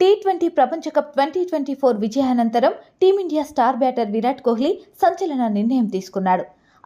Tea twenty ప్రపంచ cup twenty twenty four విజయానంతరం team India star batter Virat Kohli సంచలన నిర్ణయం తీసుకున్నాడు.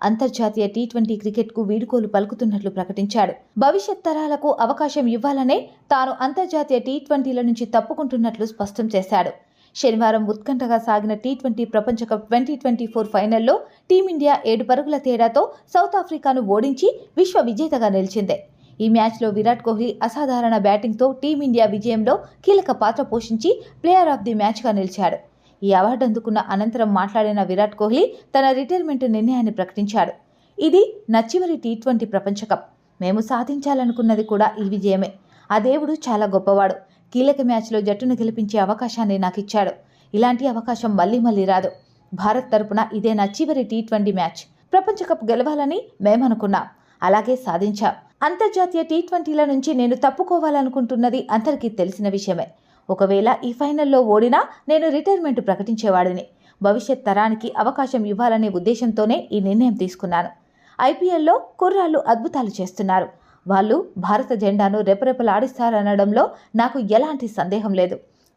అంతర్జాతీయ టీ ట్వంటీ క్రికెట్కు వీడుకోలు పలుకుతున్నట్లు ప్రకటించాడు. భవిష్యత్ తరాలకు అవకాశం ఇవ్వాలనే తాను అంతర్జాతీయ టీ ట్వంటీల నుంచి తప్పుకుంటున్నట్లు స్పష్టం చేశాడు. శనివారం ఉత్కంఠగా సాగిన టీ ట్వంటీ ప్రపంచ కప్ ట్వంటీ ట్వంటీ ఫోర్ ఫైనల్లో టీమిండియా ఏడు పరుగుల తేడాతో సౌత్ ఆఫ్రికాను ఓడించి విశ్వ విజేతగా నిలిచింది. ఈ మ్యాచ్లో విరాట్ కోహ్లీ అసాధారణ బ్యాటింగ్తో టీమిండియా విజయంలో కీలక పాత్ర పోషించి ప్లేయర్ ఆఫ్ ది మ్యాచ్గా నిలిచాడు. ఈ అవార్డు అందుకున్న అనంతరం మాట్లాడిన విరాట్ కోహ్లీ తన రిటైర్మెంట్ నిర్ణయాన్ని ప్రకటించాడు. ఇది నా చివరి టీ ట్వంటీ ప్రపంచ కప్ మేము సాధించాలనుకున్నది కూడా ఈ విజయమే. ఆ దేవుడు చాలా గొప్పవాడు. కీలక మ్యాచ్లో జట్టును గెలిపించే అవకాశాన్ని నాకు ఇచ్చాడు ఇలాంటి అవకాశం మళ్ళీ మళ్ళీ రాదు. భారత్ తరపున ఇదే నా చివరి టీ ట్వంటీ మ్యాచ్. ప్రపంచ కప్ గెలవాలని మేమనుకున్నాం. అలాగే సాధించాం. అంతర్జాతీయ టీ ట్వంటీల నుంచి నేను తప్పుకోవాలనుకుంటున్నది అందరికీ తెలిసిన విషయమే. ఒకవేళ ఈ ఫైనల్లో ఓడినా నేను రిటైర్మెంట్ ప్రకటించేవాడిని. భవిష్యత్ తరానికి అవకాశం ఇవ్వాలనే ఉద్దేశంతోనే ఈ నిర్ణయం తీసుకున్నాను. ఐపీఎల్లో కుర్రాళ్ళు అద్భుతాలు చేస్తున్నారు. వాళ్ళు భారత జెండాను రెపరెపలాడిస్తారనడంలో నాకు ఎలాంటి సందేహం లేదు.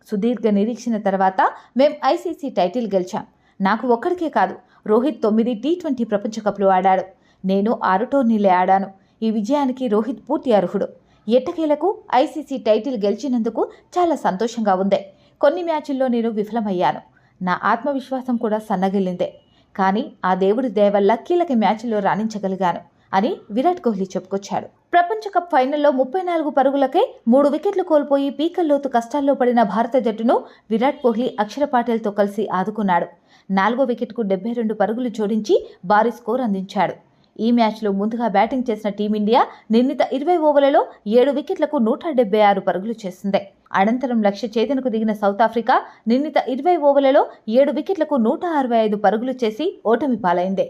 సుదీర్ఘ నిరీక్షణ తర్వాత మేం ఐసీసీ టైటిల్ గెలిచాం. నాకు ఒక్కడికే కాదు రోహిత్ తొమ్మిది టీ ట్వంటీ ప్రపంచ కప్లు ఆడాడు. నేను ఆరు టోర్నీలే ఆడాను. ఈ విజయానికి రోహిత్ పూర్తి అర్హుడు. ఎట్టకేలకు ఐసీసీ టైటిల్ గెలిచినందుకు చాలా సంతోషంగా ఉంది. కొన్ని మ్యాచుల్లో నేను విఫలమయ్యాను. నా ఆత్మవిశ్వాసం కూడా సన్నగిల్లిందే. కానీ ఆ దేవుడి దయ వల్ల కీలక మ్యాచ్లో రాణించగలిగాను అని విరాట్ కోహ్లీ చెప్పుకొచ్చాడు. ప్రపంచ కప్ ఫైనల్లో ముప్పై నాలుగు పరుగులకే మూడు వికెట్లు కోల్పోయి పీకల్లోతు కష్టాల్లో పడిన భారత జట్టును విరాట్ కోహ్లీ అక్షర పాటేల్తో కలిసి ఆదుకున్నాడు. నాలుగో వికెట్కు డెబ్బై రెండు పరుగులు జోడించి భారీ స్కోర్ అందించాడు. ఈ మ్యాచ్లో ముందుగా బ్యాటింగ్ చేసిన టీమిండియా నిర్ణీత ఇరవై ఓవర్లలో ఏడు వికెట్లకు నూట డెబ్బై ఆరు పరుగులు చేసింది. అనంతరం లక్ష్య చేతనకు దిగిన సౌత్ ఆఫ్రికా నిర్ణీత ఇరవై ఓవర్లలో ఏడు వికెట్లకు నూట అరవై ఐదు పరుగులు చేసి ఓటమి పాలైంది.